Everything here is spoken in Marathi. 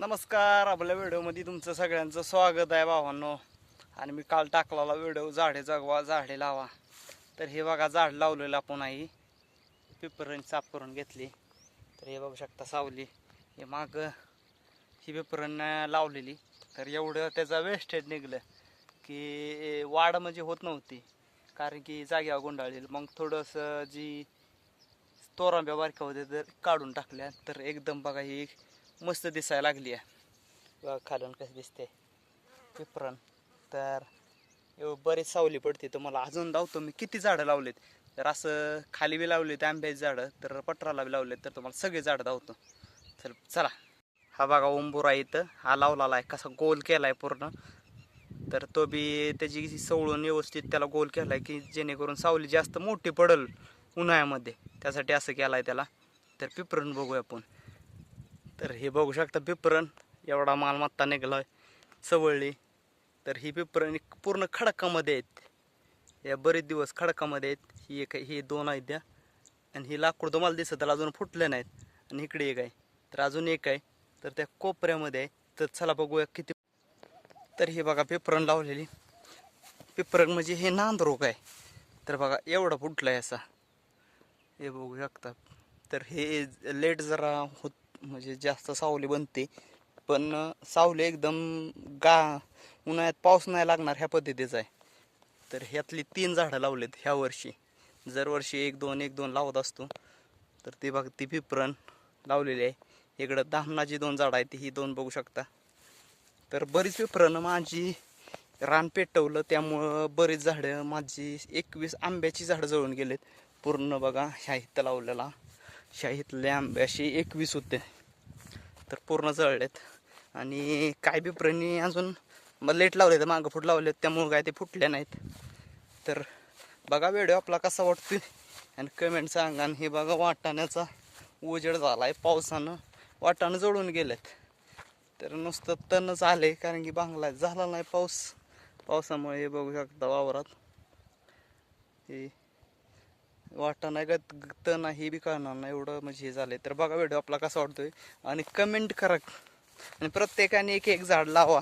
नमस्कार आपल्या व्हिडिओमध्ये तुमचं सगळ्यांचं स्वागत आहे भावांनो. आणि मी काल टाकलेला व्हिडिओ झाडे जगवा झाडे लावा. तर हे बघा झाड लावलेलं आपण आहे. साफ करून घेतली. तर हे बघू शकता सावली. हे माग ही पेपरांना लावलेली. तर एवढं त्याचा वेस्टेज निघलं की वाढ म्हणजे होत नव्हती. कारण की जाग्यावर गुंडाळलेली. मग थोडंसं जी तोरांब्या बारक्या होत्या तर काढून टाकल्या. तर एकदम बघा ही मस्त दिसायला लागली आहे. खालून कसं दिसते पिपरण तर एव- सावली पडते तर मला. अजून धावतो मी. किती झाडं लावलेत? तर असं खाली बी लावलेत आंब्याची झाडं. तर पटराला बी लावलेत तर तुम्हाला सगळे झाडं धावतो चल चला. हा बघा ओंबुरा इथं. हा लावलेला आहे. कसा गोल केला आहे पूर्ण. तर तो बी त्याची सवळून व्यवस्थित त्याला गोल केला आहे की जेणेकरून सावली जास्त मोठी पडल उन्हाळ्यामध्ये. त्यासाठी असं केलं आहे त्याला. तर पिपरून बघूया आपण. तर हे बघू शकता पिपरण एवढा मालमत्ता निघाला आहे तर ही पिपरण पूर्ण खडकामध्ये आहेत. या बरेच दिवस खडकामध्ये आहेत. ही एक हे दोन आहेत द्या आणि ही लाकूड तुम्हाला दिसत त्याला अजून फुटले नाहीत. आणि इकडे एक आहे. तर अजून एक आहे. तर त्या कोपऱ्यामध्ये आहे. तर चला बघूया किती. तर हे बघा पिपरण लावलेली. पिपरण म्हणजे हे नांदरोग आहे. तर बघा एवढा फुटला आहे असा. हे बघू शकता. तर हे लेट जरा होत म्हणजे जास्त सावली बनते. पण सावली एकदम गा उन्हाळ्यात पाऊस नाही लागणार ह्या पद्धतीचं आहे. तर ह्यातली तीन झाडं लावलेत ह्या वर्षी. दरवर्षी एक दोन एक दोन लावत असतो तर ती बघ ती पिपरण लावलेली आहे. इकडं दामनाची दोन झाडं आहेत ही दोन बघू शकता. तर बरीच पिपरणं माझी रान पेटवलं त्यामुळं बरीच झाडं माझी एकवीस आंब्याची झाडं जळून गेलेत. पूर्ण बघा शाहीत लावलेला. शाहीतल्या आंब्याशी एकवीस होते. तर पूर्ण जळलेत. आणि काय पिपरांनी अजून मग लेट लावले तर मागं फुट लावलेत त्यामुळं काय ते फुटले नाहीत. तर बघा व्हिडिओ आपला कसा वाटतोय आणि कमेंट सांगा आणि हे बघा वाटाण्याचा उजेड झाला आहे पावसानं. वाटाणं जळून गेलेत. तर नुसतं तणच आले कारण की बांगला झाला नाही पाऊस. पावसामुळे हे बघू शकता वावरात. हे वाटा नाही का तण हे बी कळणार नाही एवढं म्हणजे हे झालंय. तर बघा व्हिडिओ आपला कसा वाटतोय. आणि कमेंट करा. आणि प्रत्येकाने एक एक झाड लावा.